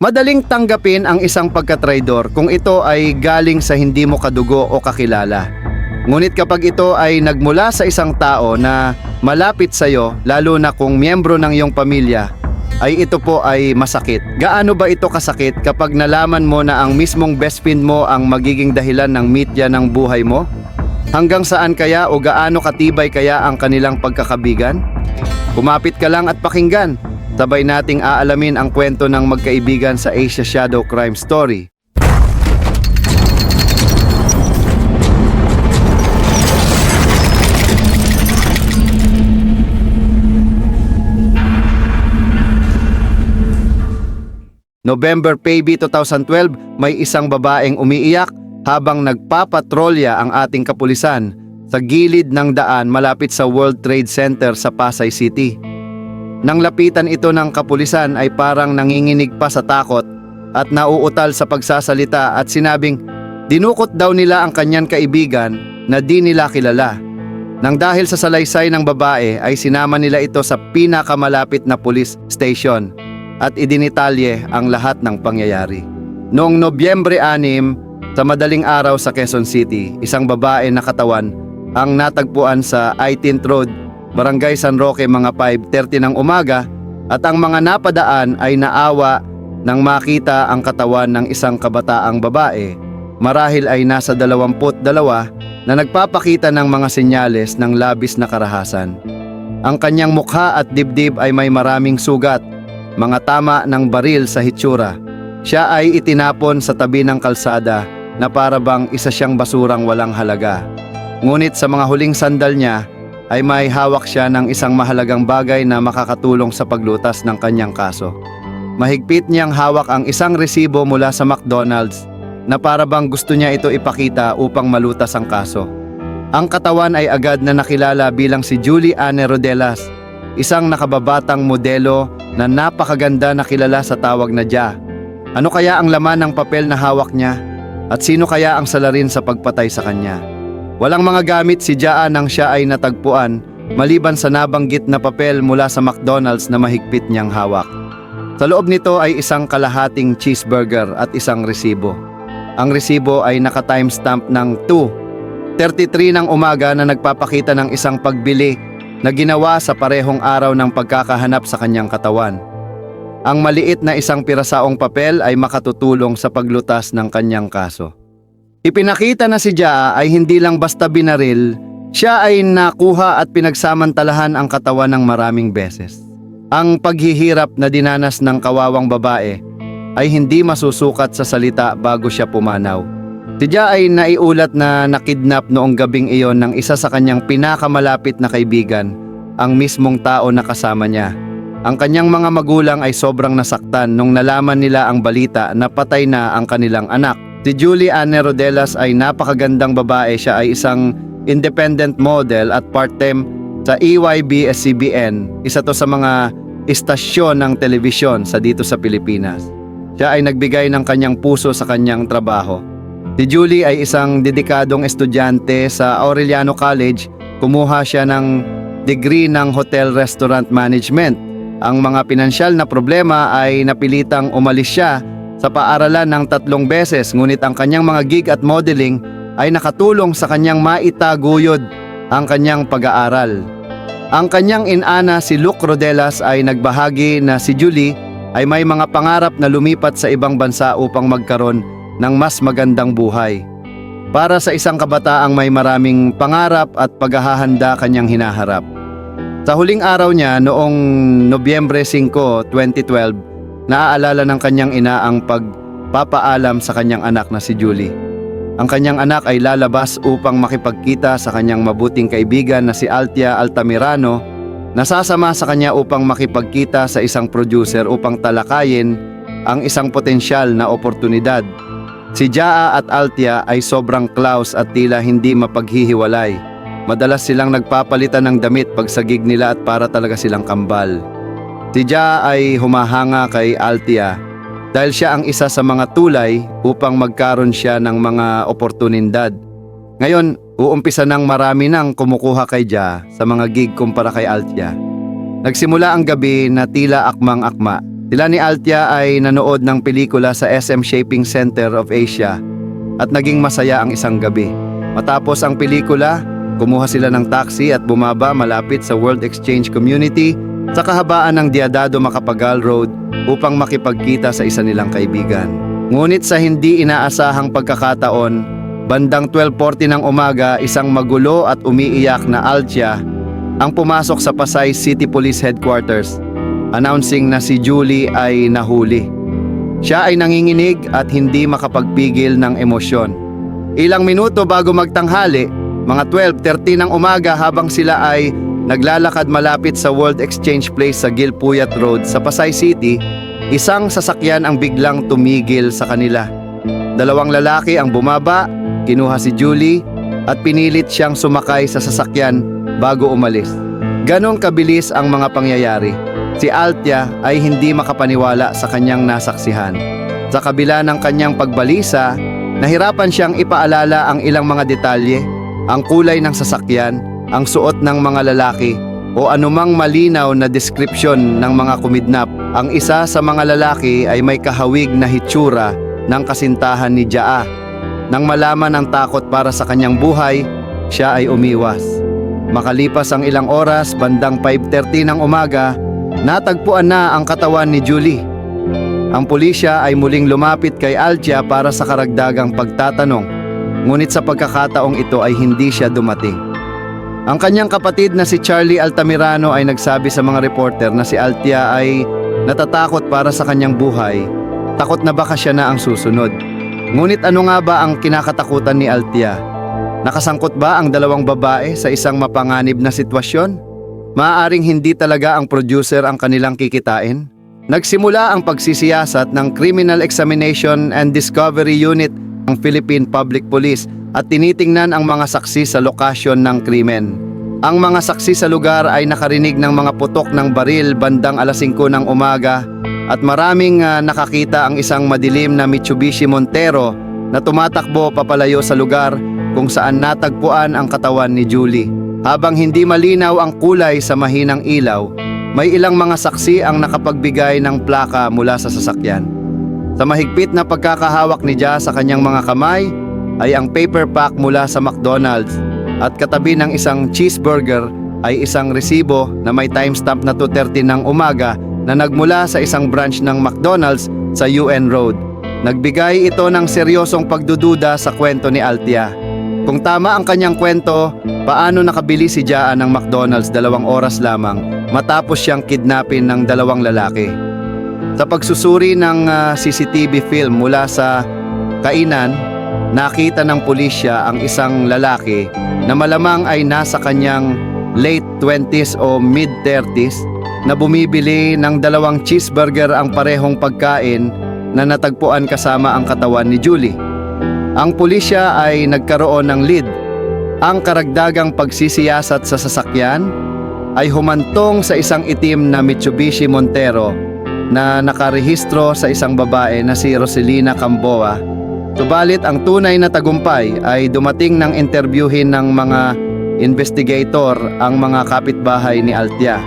Madaling tanggapin ang isang pagkatraidor kung ito ay galing sa hindi mo kadugo o kakilala. Ngunit kapag ito ay nagmula sa isang tao na malapit sa iyo, lalo na kung miyembro ng iyong pamilya, ay ito po ay masakit. Gaano ba ito kasakit kapag nalaman mo na ang mismong best friend mo ang magiging dahilan ng mitya ng buhay mo? Hanggang saan kaya o gaano katibay kaya ang kanilang pagkakabigan? Kumapit ka lang at pakinggan. Sabay nating aalamin ang kwento ng magkaibigan sa Asia Shadow Crime Story. November PB 2012, may isang babaeng umiiyak habang nagpapatrolya ang ating kapulisan sa gilid ng daan malapit sa World Trade Center sa Pasay City. Nang lapitan ito ng kapulisan ay parang nanginginig pa sa takot at nauutal sa pagsasalita at sinabing dinukot daw nila ang kanyang kaibigan na di nila kilala. Nang dahil sa salaysay ng babae ay sinama nila ito sa pinakamalapit na police station at idinitalye ang lahat ng pangyayari. Noong Nobyembre 6, sa madaling araw sa Quezon City, isang babae na katawan ang natagpuan sa 18th Road, Barangay San Roque mga 5.30 ng umaga at ang mga napadaan ay naawa nang makita ang katawan ng isang kabataang babae. Marahil ay nasa 22 na nagpapakita ng mga senyales ng labis na karahasan. Ang kanyang mukha at dibdib ay may maraming sugat mga tama ng baril sa hitsura. Siya ay itinapon sa tabi ng kalsada na para bang isa siyang basurang walang halaga. Ngunit sa mga huling sandal niya ay may hawak siya ng isang mahalagang bagay na makakatulong sa paglutas ng kanyang kaso. Mahigpit niyang hawak ang isang resibo mula sa McDonald's na para bang gusto niya ito ipakita upang malutas ang kaso. Ang katawan ay agad na nakilala bilang si Julie Anne Rodelas, isang nakababatang modelo na napakaganda na kilala sa tawag na Ja. Ano kaya ang laman ng papel na hawak niya? At sino kaya ang salarin sa pagpatay sa kanya? Walang mga gamit si Jaa nang siya ay natagpuan maliban sa nabanggit na papel mula sa McDonald's na mahigpit niyang hawak. Sa loob nito ay isang kalahating cheeseburger at isang resibo. Ang resibo ay naka-timestamp ng 2.33 ng umaga na nagpapakita ng isang pagbili na ginawa sa parehong araw ng pagkakahanap sa kanyang katawan. Ang maliit na isang pirasaong papel ay makatutulong sa paglutas ng kanyang kaso. Ipinakita na si Jaa ay hindi lang basta binaril, siya ay nakuha at pinagsamantalahan ang katawan ng maraming beses. Ang paghihirap na dinanas ng kawawang babae ay hindi masusukat sa salita bago siya pumanaw. Si Jaa ay naiulat na nakidnap noong gabing iyon ng isa sa kanyang pinakamalapit na kaibigan, ang mismong tao na kasama niya. Ang kanyang mga magulang ay sobrang nasaktan nung nalaman nila ang balita na patay na ang kanilang anak. Si Julie Anne Rodelas ay napakagandang babae. Siya ay isang independent model at part-time sa EYB-SCBN. Isa to sa mga istasyon ng telebisyon sa dito sa Pilipinas. Siya ay nagbigay ng kanyang puso sa kanyang trabaho. Si Julie ay isang dedikadong estudyante sa Aureliano College. Kumuha siya ng degree ng Hotel Restaurant Management. Ang mga pinansyal na problema ay napilitang umalis siya sa paaralan ng tatlong beses ngunit ang kanyang mga gig at modeling ay nakatulong sa kanyang maitaguyod ang kanyang pag-aaral. Ang kanyang inana si Luke Rodelas ay nagbahagi na si Julie ay may mga pangarap na lumipat sa ibang bansa upang magkaroon ng mas magandang buhay. Para sa isang kabataang may maraming pangarap at paghahanda kanyang hinaharap. Sa huling araw niya noong Nobyembre 5, 2012, naaalala ng kanyang ina ang pagpapaalam sa kanyang anak na si Julie. Ang kanyang anak ay lalabas upang makipagkita sa kanyang mabuting kaibigan na si Altia Altamirano Nasasama sa kanya upang makipagkita sa isang producer upang talakayin ang isang potensyal na oportunidad. Si Jaa at Altia ay sobrang close at tila hindi mapaghihiwalay. Madalas silang nagpapalitan ng damit pagsagig nila at para talaga silang kambal. Si Jaa ay humahanga kay Altia dahil siya ang isa sa mga tulay upang magkaroon siya ng mga oportunidad. Ngayon, uumpisa ng marami nang kumukuha kay Ja sa mga gig kumpara kay Altia. Nagsimula ang gabi na tila akmang-akma. Sila ni Altia ay nanood ng pelikula sa SM Shaping Center of Asia at naging masaya ang isang gabi. Matapos ang pelikula, kumuha sila ng taxi at bumaba malapit sa World Exchange Community sa kahabaan ng Diadado Macapagal Road upang makipagkita sa isa nilang kaibigan. Ngunit sa hindi inaasahang pagkakataon, bandang 12.40 ng umaga, isang magulo at umiiyak na Altia ang pumasok sa Pasay City Police Headquarters announcing na si Julie ay nahuli. Siya ay nanginginig at hindi makapagpigil ng emosyon. Ilang minuto bago magtanghali, mga 12.30 ng umaga habang sila ay naglalakad malapit sa World Exchange Place sa Gilpuyat Road sa Pasay City, isang sasakyan ang biglang tumigil sa kanila. Dalawang lalaki ang bumaba, kinuha si Julie at pinilit siyang sumakay sa sasakyan bago umalis. Ganon kabilis ang mga pangyayari. Si Altia ay hindi makapaniwala sa kanyang nasaksihan. Sa kabila ng kanyang pagbalisa, nahirapan siyang ipaalala ang ilang mga detalye, ang kulay ng sasakyan, ang suot ng mga lalaki, o anumang malinaw na deskripsyon ng mga kumidnap. Ang isa sa mga lalaki ay may kahawig na hitsura ng kasintahan ni Jaa. Nang malaman ang takot para sa kanyang buhay, siya ay umiwas. Makalipas ang ilang oras, bandang 5.30 ng umaga, natagpuan na ang katawan ni Julie. Ang pulisya ay muling lumapit kay Altia para sa karagdagang pagtatanong, ngunit sa pagkakataong ito ay hindi siya dumating. Ang kanyang kapatid na si Charlie Altamirano ay nagsabi sa mga reporter na si Altia ay natatakot para sa kanyang buhay, takot na baka siya na ang susunod. Ngunit ano nga ba ang kinakatakutan ni Altia? Nakasangkot ba ang dalawang babae sa isang mapanganib na sitwasyon? Maaaring hindi talaga ang producer ang kanilang kikitain? Nagsimula ang pagsisiyasat ng Criminal Examination and Discovery Unit ng Philippine Public Police at tinitingnan ang mga saksi sa lokasyon ng krimen. Ang mga saksi sa lugar ay nakarinig ng mga putok ng baril bandang alas 5 ng umaga at maraming ah, nakakita ang isang madilim na Mitsubishi Montero na tumatakbo papalayo sa lugar kung saan natagpuan ang katawan ni Julie. Habang hindi malinaw ang kulay sa mahinang ilaw, may ilang mga saksi ang nakapagbigay ng plaka mula sa sasakyan. Sa mahigpit na pagkakahawak ni Jia sa kanyang mga kamay ay ang paper pack mula sa McDonald's at katabi ng isang cheeseburger ay isang resibo na may timestamp na 2.30 ng umaga na nagmula sa isang branch ng McDonald's sa UN Road. Nagbigay ito ng seryosong pagdududa sa kwento ni Altia. Kung tama ang kanyang kwento, paano nakabili si Jaa ng McDonald's dalawang oras lamang matapos siyang kidnapin ng dalawang lalaki? Sa pagsusuri ng ah, CCTV film mula sa kainan, nakita ng pulisya ang isang lalaki na malamang ay nasa kanyang late 20s o mid 30s na bumibili ng dalawang cheeseburger ang parehong pagkain na natagpuan kasama ang katawan ni Julie. Ang pulisya ay nagkaroon ng lead. Ang karagdagang pagsisiyasat sa sasakyan ay humantong sa isang itim na Mitsubishi Montero na nakarehistro sa isang babae na si Roselina Camboa. Subalit ang tunay na tagumpay ay dumating ng interbyuhin ng mga investigator ang mga kapitbahay ni Altia.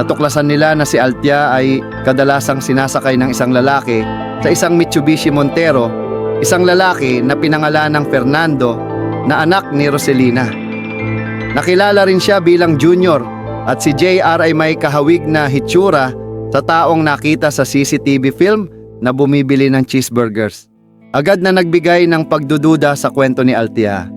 Natuklasan nila na si Altia ay kadalasang sinasakay ng isang lalaki sa isang Mitsubishi Montero, isang lalaki na pinangalan ng Fernando na anak ni Roselina. Nakilala rin siya bilang junior at si JR ay may kahawig na hitsura sa taong nakita sa CCTV film na bumibili ng cheeseburgers. Agad na nagbigay ng pagdududa sa kwento ni Altia.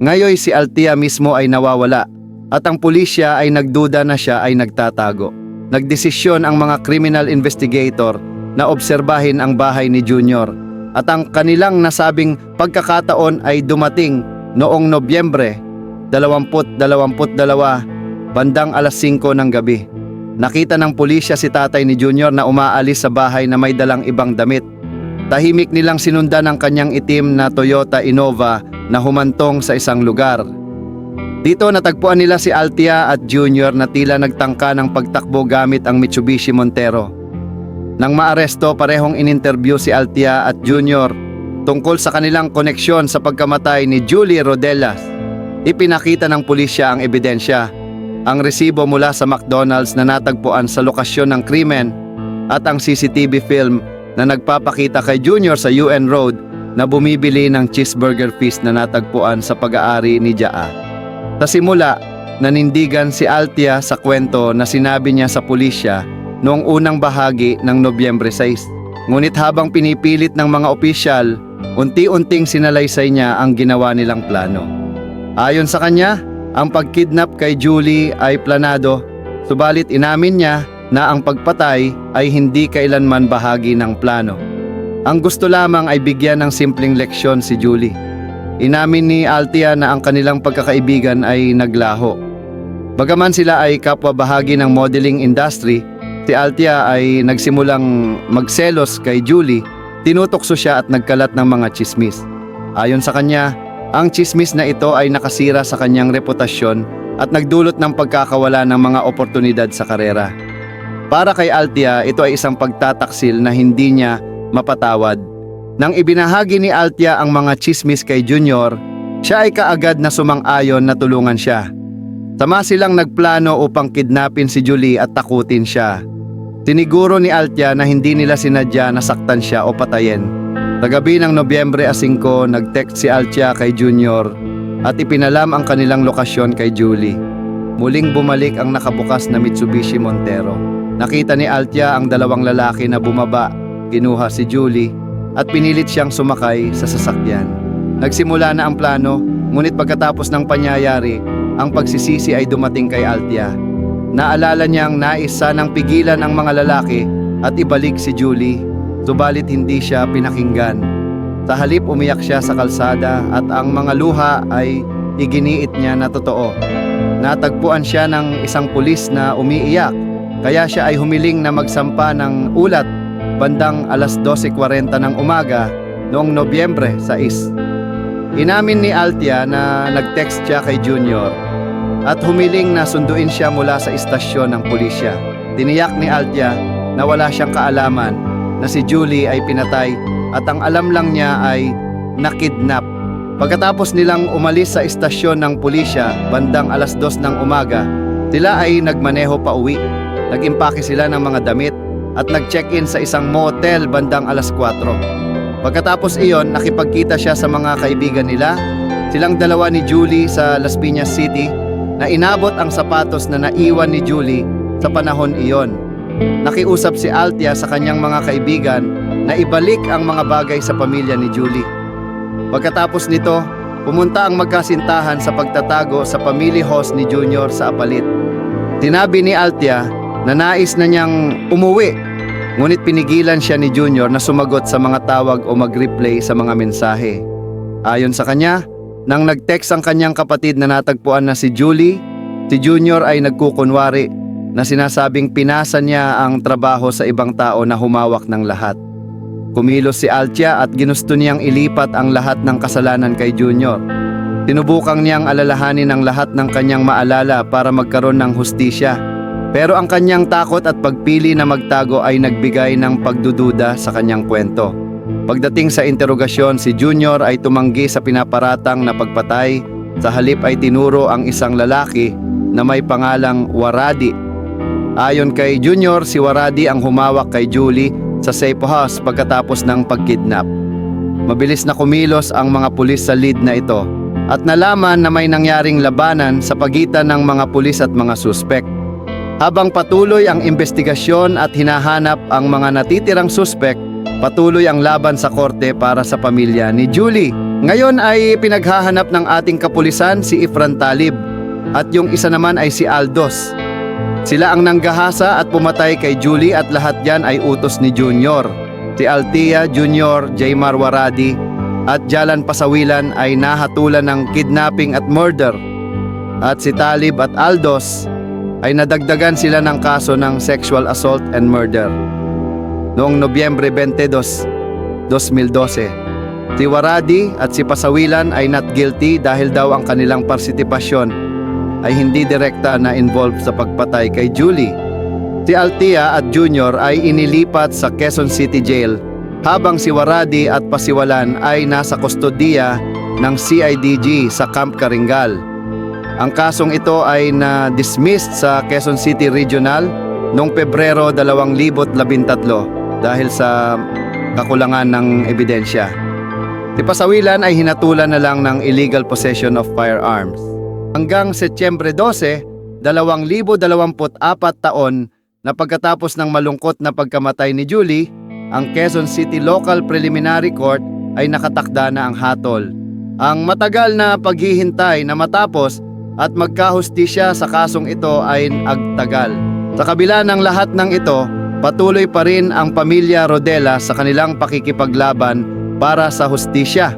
Ngayon si Altia mismo ay nawawala at ang pulisya ay nagduda na siya ay nagtatago. Nagdesisyon ang mga criminal investigator na obserbahin ang bahay ni Junior at ang kanilang nasabing pagkakataon ay dumating noong Nobyembre 2022 bandang alas 5 ng gabi. Nakita ng pulisya si tatay ni Junior na umaalis sa bahay na may dalang ibang damit. Tahimik nilang sinundan ang kanyang itim na Toyota Innova na humantong sa isang lugar. Dito natagpuan nila si Altia at Junior na tila nagtangka ng pagtakbo gamit ang Mitsubishi Montero. Nang maaresto, parehong ininterview si Altia at Junior tungkol sa kanilang koneksyon sa pagkamatay ni Julie Rodelas. Ipinakita ng pulisya ang ebidensya, ang resibo mula sa McDonald's na natagpuan sa lokasyon ng krimen at ang CCTV film na nagpapakita kay Junior sa UN Road na bumibili ng cheeseburger feast na natagpuan sa pag-aari ni Jaa. Sa simula, nanindigan si Altia sa kwento na sinabi niya sa pulisya noong unang bahagi ng Nobyembre 6. Ngunit habang pinipilit ng mga opisyal, unti-unting sinalaysay niya ang ginawa nilang plano. Ayon sa kanya, ang pagkidnap kay Julie ay planado, subalit inamin niya na ang pagpatay ay hindi kailanman bahagi ng plano. Ang gusto lamang ay bigyan ng simpleng leksyon si Julie. Inamin ni Altia na ang kanilang pagkakaibigan ay naglaho. Bagaman sila ay kapwa bahagi ng modeling industry, si Altia ay nagsimulang magselos kay Julie, tinutokso siya at nagkalat ng mga chismis. Ayon sa kanya, ang chismis na ito ay nakasira sa kanyang reputasyon at nagdulot ng pagkakawala ng mga oportunidad sa karera. Para kay Altia, ito ay isang pagtataksil na hindi niya mapatawad. Nang ibinahagi ni Altia ang mga chismis kay Junior, siya ay kaagad na sumang-ayon na tulungan siya. Sama silang nagplano upang kidnapin si Julie at takutin siya. Tiniguro ni Altia na hindi nila sinadya na saktan siya o patayin. Sa gabi ng Nobyembre 5, nag-text si Altia kay Junior at ipinalam ang kanilang lokasyon kay Julie. Muling bumalik ang nakabukas na Mitsubishi Montero. Nakita ni Altia ang dalawang lalaki na bumaba, kinuha si Julie at pinilit siyang sumakay sa sasakyan. Nagsimula na ang plano, ngunit pagkatapos ng panyayari, ang pagsisisi ay dumating kay Altia. Naalala niyang nais sanang pigilan ang mga lalaki at ibalik si Julie, subalit hindi siya pinakinggan. Sa halip umiyak siya sa kalsada at ang mga luha ay iginiit niya na totoo. Natagpuan siya ng isang pulis na umiiyak, kaya siya ay humiling na magsampa ng ulat bandang alas 12.40 ng umaga noong Nobyembre 6. Inamin ni Altia na nag-text siya kay Junior at humiling na sunduin siya mula sa istasyon ng pulisya. Tiniyak ni Altia na wala siyang kaalaman na si Julie ay pinatay at ang alam lang niya ay nakidnap. Pagkatapos nilang umalis sa istasyon ng pulisya bandang alas 2 ng umaga, sila ay nagmaneho pa uwi. Nag-impake sila ng mga damit at nag-check-in sa isang motel bandang alas 4. Pagkatapos iyon, nakipagkita siya sa mga kaibigan nila, silang dalawa ni Julie sa Las Piñas City, na inabot ang sapatos na naiwan ni Julie sa panahon iyon. Nakiusap si Altia sa kanyang mga kaibigan na ibalik ang mga bagay sa pamilya ni Julie. Pagkatapos nito, pumunta ang magkasintahan sa pagtatago sa family house ni Junior sa Apalit. Tinabi ni Altia na nais na niyang umuwi, ngunit pinigilan siya ni Junior na sumagot sa mga tawag o mag-replay sa mga mensahe. Ayon sa kanya, nang nag-text ang kanyang kapatid na natagpuan na si Julie, si Junior ay nagkukunwari na sinasabing pinasa niya ang trabaho sa ibang tao na humawak ng lahat. Kumilos si Altia at ginusto niyang ilipat ang lahat ng kasalanan kay Junior. Tinubukang niyang alalahanin ang lahat ng kanyang maalala para magkaroon ng hustisya. Pero ang kanyang takot at pagpili na magtago ay nagbigay ng pagdududa sa kanyang kwento. Pagdating sa interogasyon, si Junior ay tumanggi sa pinaparatang na pagpatay. Sa halip ay tinuro ang isang lalaki na may pangalang Waradi. Ayon kay Junior, si Waradi ang humawak kay Julie sa safe house pagkatapos ng pagkidnap. Mabilis na kumilos ang mga pulis sa lead na ito at nalaman na may nangyaring labanan sa pagitan ng mga pulis at mga suspek. Habang patuloy ang investigasyon at hinahanap ang mga natitirang suspek, patuloy ang laban sa korte para sa pamilya ni Julie. Ngayon ay pinaghahanap ng ating kapulisan si Ifran Talib at yung isa naman ay si Aldos. Sila ang nanggahasa at pumatay kay Julie at lahat yan ay utos ni Junior. Si Altia Junior, Jaymar Waradi at Jalan Pasawilan ay nahatulan ng kidnapping at murder. At si Talib at Aldos ay nadagdagan sila ng kaso ng sexual assault and murder. Noong Nobyembre 22, 2012, si Waradi at si Pasawilan ay not guilty dahil daw ang kanilang partisipasyon ay hindi direkta na involved sa pagpatay kay Julie. Si Altia at Junior ay inilipat sa Quezon City Jail habang si Waradi at Pasiwalan ay nasa kustodiya ng CIDG sa Camp Karingal. Ang kasong ito ay na-dismissed sa Quezon City Regional noong Pebrero 2013 dahil sa kakulangan ng ebidensya. Si Pasawilan ay hinatulan na lang ng illegal possession of firearms. Hanggang Setyembre 12, 2024 taon na pagkatapos ng malungkot na pagkamatay ni Julie, ang Quezon City Local Preliminary Court ay nakatakda na ang hatol. Ang matagal na paghihintay na matapos at magkahustisya sa kasong ito ay agtagal. Sa kabila ng lahat ng ito, patuloy pa rin ang pamilya Rodela sa kanilang pakikipaglaban para sa hustisya.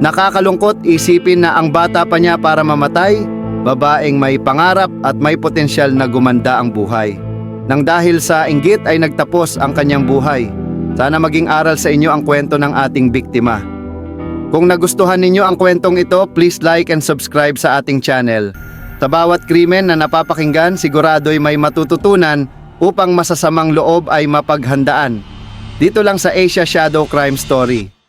Nakakalungkot isipin na ang bata pa niya para mamatay, babaeng may pangarap at may potensyal na gumanda ang buhay. Nang dahil sa inggit ay nagtapos ang kanyang buhay. Sana maging aral sa inyo ang kwento ng ating biktima. Kung nagustuhan ninyo ang kwentong ito, please like and subscribe sa ating channel. Sa bawat krimen na napapakinggan, sigurado'y may matututunan upang masasamang loob ay mapaghandaan. Dito lang sa Asia Shadow Crime Story.